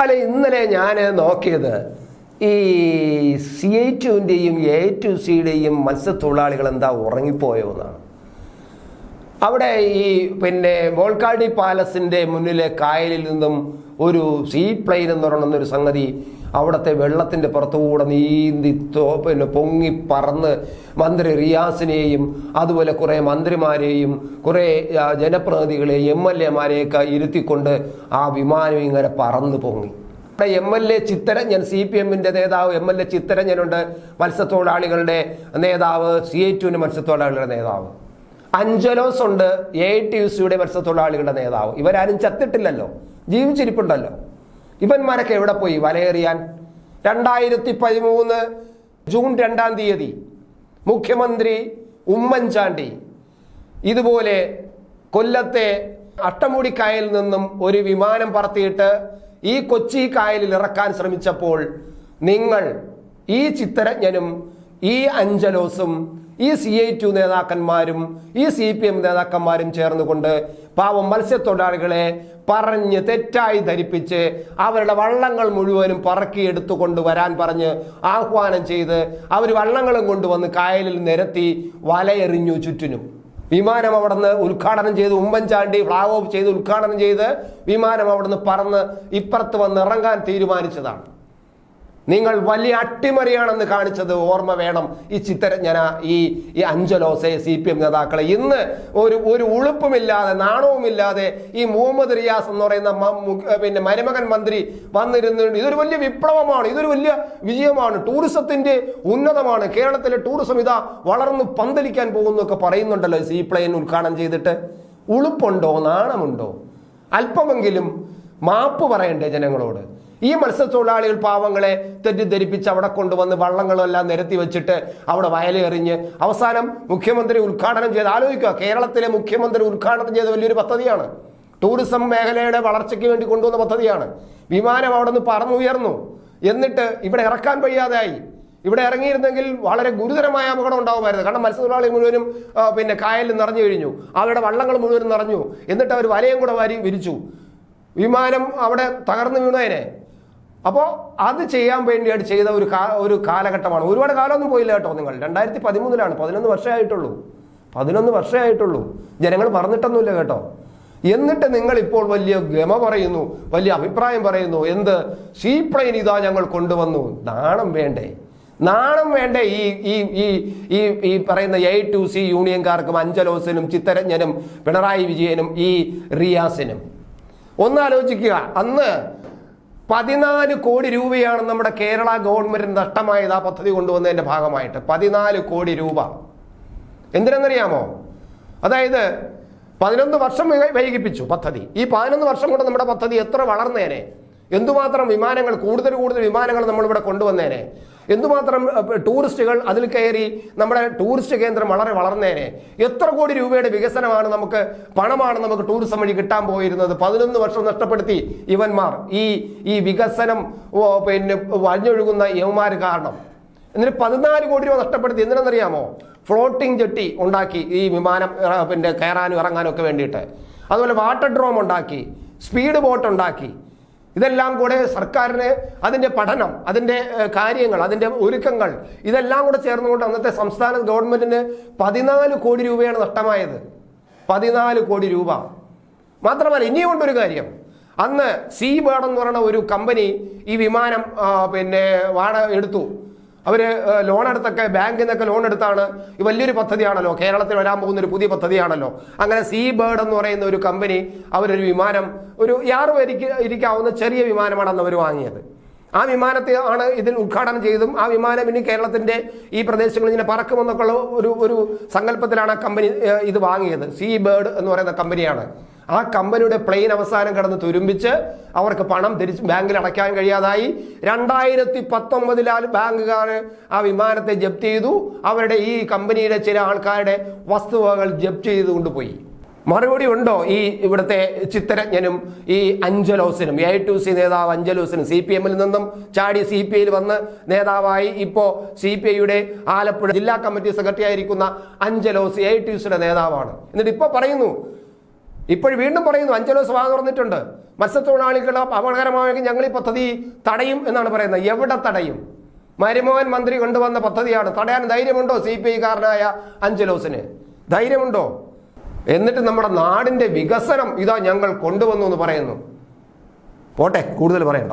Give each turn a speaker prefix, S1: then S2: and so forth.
S1: അല്ല ഇന്നലെ ഞാൻ നോക്കിയത് ഈ സി എ ടുവിന്റെയും എ ടു സിയുടെയും മത്സ്യത്തൊഴിലാളികൾ എന്താ ഉറങ്ങിപ്പോയോ എന്നാണ്. അവിടെ ഈ പിന്നെ വോൾക്കാടി പാലസിന്റെ മുന്നിലെ കായലിൽ നിന്നും ഒരു സീ പ്ലെയിൻ എന്ന് പറയുന്നൊരു സംഗതി അവിടുത്തെ വെള്ളത്തിന്റെ പുറത്തുകൂടെ നീന്തി പിന്നെ പൊങ്ങി പറന്ന് മന്ത്രി റിയാസിനെയും അതുപോലെ കുറേ മന്ത്രിമാരെയും കുറേ ജനപ്രതിനിധികളെയും എം എൽ എമാരെയൊക്കെ ഇരുത്തിക്കൊണ്ട് ആ വിമാനം ഇങ്ങനെ പറന്ന് പൊങ്ങി. ഇവിടെ M L A Chittaranjan C P എമ്മിന്റെ നേതാവ് എം എൽ എ ചിത്തരഞ്ജനുണ്ട് മത്സ്യത്തൊഴിലാളികളുടെ നേതാവ് സി എ ടുവിന്റെ മത്സ്യത്തൊഴിലാളികളുടെ നേതാവ്. അഞ്ചലോസ് ഉണ്ട് എ ടി യു സിയുടെ മത്സ്യത്തൊഴിലാളികളുടെ നേതാവ്. ഇവരാരും ചത്തിട്ടില്ലല്ലോ. ജീവിച്ചിരിപ്പുണ്ടല്ലോ. ഇവന്മാരൊക്കെ എവിടെ പോയി? വലയേറിയാൻ. രണ്ടായിരത്തി പതിമൂന്ന് ജൂൺ രണ്ടാം തീയതി മുഖ്യമന്ത്രി ഉമ്മൻചാണ്ടി ഇതുപോലെ കൊല്ലത്തെ അട്ടമുടിക്കായലിൽ നിന്നും ഒരു വിമാനം പറത്തിയിട്ട് ഈ കൊച്ചി കായലിൽ ഇറക്കാൻ ശ്രമിച്ചപ്പോൾ നിങ്ങൾ ഈ ചിത്രജ്ഞനും ഈ അഞ്ചലോസും ഈ സി ഐ ടു നേതാക്കന്മാരും ഈ സി പി എം നേതാക്കന്മാരും ചേർന്നുകൊണ്ട് പാവം മത്സ്യത്തൊഴിലാളികളെ പറഞ്ഞ് തെറ്റായി ധരിപ്പിച്ച് അവരുടെ വള്ളങ്ങൾ മുഴുവനും പറക്കി എടുത്തുകൊണ്ട് വരാൻ പറഞ്ഞ് ആഹ്വാനം ചെയ്ത് അവർ വള്ളങ്ങളും കൊണ്ടുവന്ന് കായലിൽ നിരത്തി വലയെറിഞ്ഞു ചുറ്റിനും. വിമാനം അവിടുന്ന് ഉദ്ഘാടനം ചെയ്ത് ഉമ്മൻചാണ്ടി ഫ്ലാഗ് ഓഫ് ചെയ്ത് ഉദ്ഘാടനം ചെയ്ത് വിമാനം അവിടുന്ന് പറന്ന് ഇപ്പുറത്ത് വന്ന് ഇറങ്ങാൻ തീരുമാനിച്ചതാണ്. നിങ്ങൾ വലിയ അട്ടിമറിയാണെന്ന് കാണിച്ചത് ഓർമ്മ വേണം. ഈ ചിത്തരഞ്ജന ഈ ഈ അഞ്ചലോസെ സി പി എം നേതാക്കളെ. ഇന്ന് ഒരു ഒരു ഉളുപ്പുമില്ലാതെ നാണവുമില്ലാതെ ഈ മുഹമ്മദ് റിയാസ് എന്ന് പറയുന്ന പിന്നെ മരുമകൻ മന്ത്രി വന്നിരുന്നു ഇതൊരു വലിയ വിപ്ലവമാണ്. ഇതൊരു വലിയ വിജയമാണ്. ടൂറിസത്തിന്റെ ഉന്നതമാണ്. കേരളത്തിലെ ടൂറിസം ഇതാ വളർന്നു പന്തലിക്കാൻ പോകുന്നു ഒക്കെ പറയുന്നുണ്ടല്ലോ സീ പ്ലെയിൻ ഉദ്ഘാടനം ചെയ്തിട്ട്. ഉളുപ്പുണ്ടോ നാണമുണ്ടോ? അല്പമെങ്കിലും മാപ്പ് പറയണ്ടേ ജനങ്ങളോട്? ഈ മത്സ്യത്തൊഴിലാളികൾ പാവങ്ങളെ തെറ്റിദ്ധരിപ്പിച്ച് അവിടെ കൊണ്ടുവന്ന് വള്ളങ്ങളെല്ലാം നിരത്തി വെച്ചിട്ട് അവിടെ വയലെറിഞ്ഞ് അവസാനം മുഖ്യമന്ത്രി ഉദ്ഘാടനം ചെയ്ത് ആലോചിക്കുക കേരളത്തിലെ മുഖ്യമന്ത്രി ഉദ്ഘാടനം ചെയ്ത വലിയൊരു പദ്ധതിയാണ്. ടൂറിസം മേഖലയുടെ വളർച്ചയ്ക്ക് വേണ്ടി കൊണ്ടുവന്ന പദ്ധതിയാണ്. വിമാനം അവിടെ നിന്ന് പറന്നുയർന്നു. എന്നിട്ട് ഇവിടെ ഇറക്കാൻ വയ്യാതായി. ഇവിടെ ഇറങ്ങിയിരുന്നെങ്കിൽ വളരെ ഗുരുതരമായ അപകടം ഉണ്ടാവുമായിരുന്നു. കാരണം മത്സ്യത്തൊഴിലാളി മുഴുവനും പിന്നെ കായലിൽ നിറഞ്ഞു കഴിഞ്ഞു. അവരുടെ വള്ളങ്ങൾ മുഴുവനും നിറഞ്ഞു. എന്നിട്ട് അവർ വലയും കൂടെ വാരി വിരിച്ചു. വിമാനം അവിടെ തകർന്നു വീണേനെ അപ്പോൾ അത് ചെയ്യാൻ വേണ്ടിയായിട്ട് ചെയ്ത ഒരു ഒരു കാലഘട്ടമാണ്. ഒരുപാട് കാലമൊന്നും പോയില്ല കേട്ടോ നിങ്ങൾ. രണ്ടായിരത്തി പതിമൂന്നിലാണ്. പതിനൊന്ന് വർഷമായിട്ടുള്ളൂ പതിനൊന്ന് വർഷമായിട്ടുള്ളൂ ജനങ്ങൾ പറഞ്ഞിട്ടൊന്നുമില്ല കേട്ടോ. എന്നിട്ട് നിങ്ങൾ ഇപ്പോൾ വലിയ ഗമ പറയുന്നു വലിയ അഭിപ്രായം പറയുന്നു എന്ത്? സീ പ്ലെയിൻ ഇതാ ഞങ്ങൾ കൊണ്ടുവന്നു. നാണം വേണ്ടേ? നാണം വേണ്ടേ ഈ ഈ ഈ ഈ ഈ പറയുന്ന എ ടു സി യൂണിയൻകാർക്കും അഞ്ചലോസിനും ചിത്തരഞ്ജനും പിണറായി വിജയനും ഈ റിയാസിനും? ഒന്ന് ആലോചിക്കുക അന്ന് പതിനാല് കോടി രൂപയാണ് നമ്മുടെ കേരള ഗവൺമെന്റ് നഷ്ടമായത് ആ പദ്ധതി കൊണ്ടുവന്നതിന്റെ ഭാഗമായിട്ട്. പതിനാല് കോടി രൂപ. എന്തിനെന്നറിയാമോ? അതായത് പതിനൊന്ന് വർഷം വൈകിപ്പിച്ചു പദ്ധതി. ഈ പതിനൊന്ന് വർഷം കൊണ്ട് നമ്മുടെ പദ്ധതി എത്ര വളർന്നേനെ? എന്തുമാത്രം വിമാനങ്ങൾ കൂടുതൽ കൂടുതൽ വിമാനങ്ങൾ നമ്മളിവിടെ കൊണ്ടുവന്നേനെ? എന്തുമാത്രം ടൂറിസ്റ്റുകൾ അതിൽ കയറി നമ്മുടെ ടൂറിസ്റ്റ് കേന്ദ്രം വളരെ വളർന്നേനെ? എത്ര കോടി രൂപയുടെ വികസനമാണ് നമുക്ക് പണമാണ് നമുക്ക് ടൂറിസം വഴി കിട്ടാൻ പോയിരുന്നത്? പതിനൊന്ന് വർഷം നഷ്ടപ്പെടുത്തി ഇവന്മാർ. ഈ ഈ വികസനം പിന്നെ വഴിഞ്ഞൊഴുകുന്ന യവന്മാർ കാരണം. എന്നിട്ട് പതിനാല് കോടി രൂപ നഷ്ടപ്പെടുത്തി എന്തിനെന്നറിയാമോ? ഫ്ലോട്ടിംഗ് ജെട്ടി ഉണ്ടാക്കി ഈ വിമാനം പിന്നെ കയറാനും ഇറങ്ങാനും ഒക്കെ വേണ്ടിയിട്ട്. അതുപോലെ വാട്ടർ ഡ്രോം ഉണ്ടാക്കി സ്പീഡ് ബോട്ട് ഉണ്ടാക്കി. ഇതെല്ലാം കൂടെ സർക്കാരിന് അതിന്റെ പഠനം അതിന്റെ കാര്യങ്ങൾ അതിന്റെ ഒരുക്കങ്ങൾ ഇതെല്ലാം കൂടെ ചേർന്നുകൊണ്ട് അന്നത്തെ സംസ്ഥാന ഗവൺമെന്റിന് പതിനാല് കോടി രൂപയാണ് നഷ്ടമായത്. പതിനാല് കോടി രൂപ. മാത്രമല്ല ഇനിയും കൊണ്ടൊരു കാര്യം. അന്ന് സീ ബേർഡ് എന്ന് പറയുന്ന ഒരു കമ്പനി ഈ വിമാനം പിന്നെ വാടക എടുത്തു. അവർ ലോൺ എടുത്തൊക്കെ ബാങ്കിൽ നിന്നൊക്കെ ലോൺ എടുത്താണ്. ഈ വലിയൊരു പദ്ധതിയാണല്ലോ. കേരളത്തിൽ വരാൻ പോകുന്ന ഒരു പുതിയ പദ്ധതിയാണല്ലോ. അങ്ങനെ സീ ബേർഡ് എന്ന് പറയുന്ന ഒരു കമ്പനി അവരൊരു വിമാനം ഒരു യാറ് ഇരിക്കാവുന്ന ചെറിയ വിമാനമാണ് അന്ന് അവർ വാങ്ങിയത്. ആ വിമാനത്തെ ആണ് ഇതിൽ ഉദ്ഘാടനം ചെയ്തതും ആ വിമാനം ഇനി കേരളത്തിന്റെ ഈ പ്രദേശങ്ങളിൽ ഇങ്ങനെ പറക്കുമെന്നൊക്കെയുള്ള ഒരു ഒരു സങ്കല്പത്തിലാണ് ആ കമ്പനി ഇത് വാങ്ങിയത്. സീ ബേർഡ് എന്ന് പറയുന്ന കമ്പനിയാണ് ആ കമ്പനിയുടെ പ്ലെയിൻ അവസാനം കിടന്ന് തുരുമ്പിച്ച് അവർക്ക് പണം തിരിച്ച് ബാങ്കിൽ അടയ്ക്കാൻ കഴിയാതായി. രണ്ടായിരത്തി പത്തൊമ്പതിലാൽ ബാങ്കുകാർ ആ വിമാനത്തെ ജപ്തി ചെയ്തു. അവരുടെ ഈ കമ്പനിയുടെ ചില ആൾക്കാരുടെ വസ്തുവകൾ ജപ്തി ചെയ്ത് കൊണ്ടുപോയി. മറുപടി ഉണ്ടോ ഈ ഇവിടുത്തെ ചിത്തരജ്ഞനും ഈ അഞ്ചലോസിനും? എ ടു സി നേതാവ് അഞ്ചലോസിനും. സി പി എമ്മിൽ നിന്നും ചാടി സി പി ഐയിൽ വന്ന് നേതാവായി. ഇപ്പോൾ സി പി ഐയുടെ ആലപ്പുഴ ജില്ലാ കമ്മിറ്റി സെക്രട്ടറി ആയിരിക്കുന്ന അഞ്ചലോസ് എ ടു സിയുടെ നേതാവാണ്. എന്നിട്ട് ഇപ്പോൾ പറയുന്നു ഇപ്പോൾ വീണ്ടും പറയുന്നു അഞ്ചലോസ് വാ തുറന്നിട്ടുണ്ട് മത്സ്യത്തൊഴിലാളികൾ അപകടകരമായെങ്കിൽ ഞങ്ങൾ ഈ പദ്ധതി തടയും എന്നാണ് പറയുന്നത്. എവിടെ തടയും? മരുമോഹൻ മന്ത്രി കൊണ്ടുവന്ന പദ്ധതിയാണ്. തടയാൻ ധൈര്യമുണ്ടോ സി പി ഐക്കാരനായ അഞ്ചലോസിന്? ധൈര്യമുണ്ടോ? എന്നിട്ട് നമ്മുടെ നാടിന്റെ വികസനം ഇതാ ഞങ്ങൾ കൊണ്ടുവന്നു എന്ന് പറയുന്നു. പോട്ടെ കൂടുതൽ പറയണ്ട.